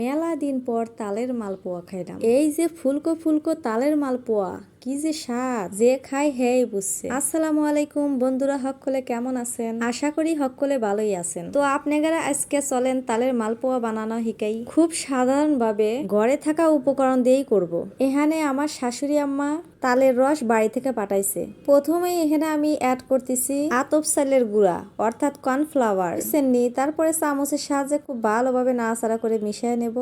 মেলা দিন পর তালের মালপোয়া খাইলাম। এই যে ফুলকো ফুলকো তালের মালপোয়া কি যে স্বাদ, যে খাই হেই বুঝছে। আসসালামু আলাইকুম বন্ধুরা হকলে কেমন আছেন? আশা করি হকলে ভালোই আছেন। তো আপনারা আজকে চলেন তালের মালপোয়া বানানো হিকাই। খুব ঘরে থাকা উপকরণ দিয়েই করব। এখানে আমার শাশুড়ি আম্মা তালের রস বাড়ি থেকে পাঠাইছে। প্রথমেই এখানে আমি অ্যাড করতেছি আতপ চালের গুঁড়া, অর্থাৎ কর্নফ্লাওয়ার তারপরে চামচের সাহায্যে খুব ভালোভাবে নাড়াচাড়া করে মিশিয়ে নেব।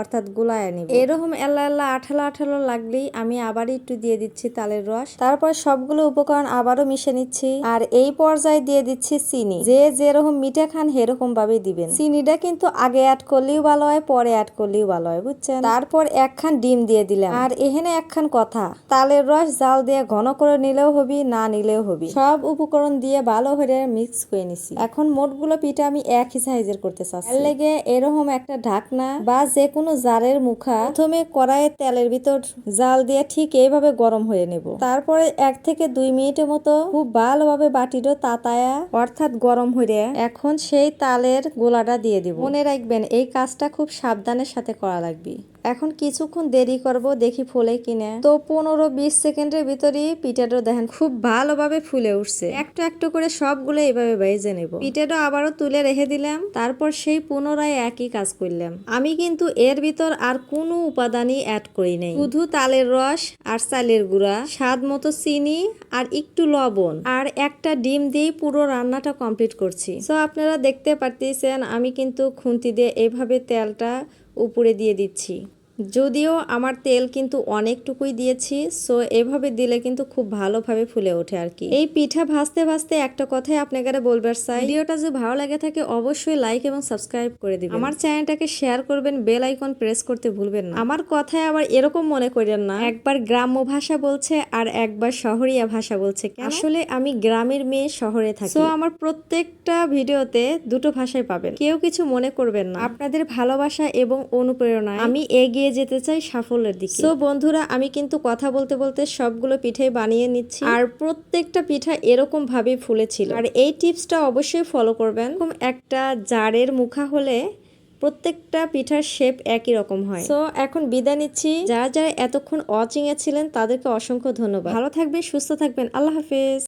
অর্থাৎ গুলায় নিব। এরকম এল্লা এল্লা আঠালো আঠালো লাগলেই আমি আবার একটু দিয়ে দিচ্ছি তালের রস। তারপর সবগুলো উপকরণ আবারও মিশে নিচ্ছি। আর এই পর্যায়ে দিয়ে দিচ্ছি চিনি। যে যেরকম মিঠে খান সেরকম ভাবে দিবেন। চিনিটা কিন্তু আগে অ্যাড করলেও ভালো হয় পরে অ্যাড করলেও ভালো হয় বুঝছেন? তারপর একখান ডিম দিয়ে দিলাম। আর এখানে একখান কথা তালের রস জাল দিয়ে ঘন করে নিলেও হবি না নিলেও হবি। সব উপকরণ দিয়ে ভালো করে মিক্স করে নিছি। এখন মোটগুলো পিঠা আমি একই সাইজের করতে চাচ্ছি। লেগে এরকম একটা ঢাকনা বা যে কোনো জারের মুখা প্রথমে কড়াইয়ের তেলের ভিতর জাল দিয়ে ঠিক এইভাবে গরম হয়ে নেব। তারপরে এক থেকে দুই মিনিটের মতো খুব ভালোভাবে বাটিটা তাতায়া, অর্থাৎ গরম হয়ে এখন সেই তালের গোলাটা দিয়ে দিব। মনে রাখবেন, এই কাজটা খুব সাবধানের সাথে করা লাগবে। এখন কিছুক্ষণ দেরি করব দেখি ফুলে কিনে। তো পনেরো বিশ সেকেন্ডের ভিতরেই পিঠাটা দেখেন খুব ভালোভাবে ফুলে উঠছে। একটু একটু করে সবগুলো এইভাবে ভেজে নেব। পিঠাটা আবারও তুলে রেখে দিলাম, তারপর সেই পুনরায় একই কাজ করলাম। আমি কিন্তু এর ভিতর আর কোনো উপাদানই অ্যাড করি নাই। শুধু তালের রস আর চালের গুঁড়া, স্বাদ মতো চিনি আর একটু লবণ আর একটা ডিম দিয়ে পুরো রান্নাটা কমপ্লিট করছি। তো আপনারা দেখতে পারতেছেন, আমি কিন্তু খুন্তি দিয়ে এভাবে তেলটা উপরে দিয়ে দিচ্ছি। যদিও আমার তেল কিন্তু অনেকটুকুই দিয়েছি সো এভাবে দিলে কিন্তু খুব ভালোভাবে ফুলে ওঠে আর কি। এই পিঠা ভাজতে ভাজতে একটা কথাই আপনাকে বলবার চাই। ভিডিওটা যদি ভালো লাগে থাকে অবশ্যই লাইক এবং সাবস্ক্রাইব করে দিবেন। আমার চ্যানেলটাকে শেয়ার করবেন বেল আইকন প্রেস করতে ভুলবেন না। আমার কথায় আবার এরকম মনে করেন না একবার গ্রাম্য ভাষা বলছে আর একবার শহরিয়া ভাষা বলছে। আসলে আমি গ্রামের মেয়ে শহরে থাকি। তো আমার প্রত্যেকটা ভিডিওতে দুটো ভাষায় পাবেন। কেউ কিছু মনে করবেন না। আপনাদের ভালোবাসা এবং অনুপ্রেরণায় আমি এগিয়ে যেতে চাই সাফল্যের দিকে। তো বন্ধুরা আমি কিন্তু কথা বলতে বলতে সবগুলো পিঠাই বানিয়ে নিচ্ছি। আর প্রত্যেকটা পিঠা এরকম ভাবে ফুলেছিল। আর এই টিপসটা অবশ্যই ফলো করবেন। একটা জারের মুখা হলে প্রত্যেকটা পিঠার শেপ একই রকম হয়। তো এখন বিদায় নিচ্ছি। যারা যারা এতক্ষণ অচিঙে ছিলেন তাদেরকে অসংখ্য ধন্যবাদ। ভালো থাকবেন সুস্থ থাকবেন। আল্লাহ হাফেজ।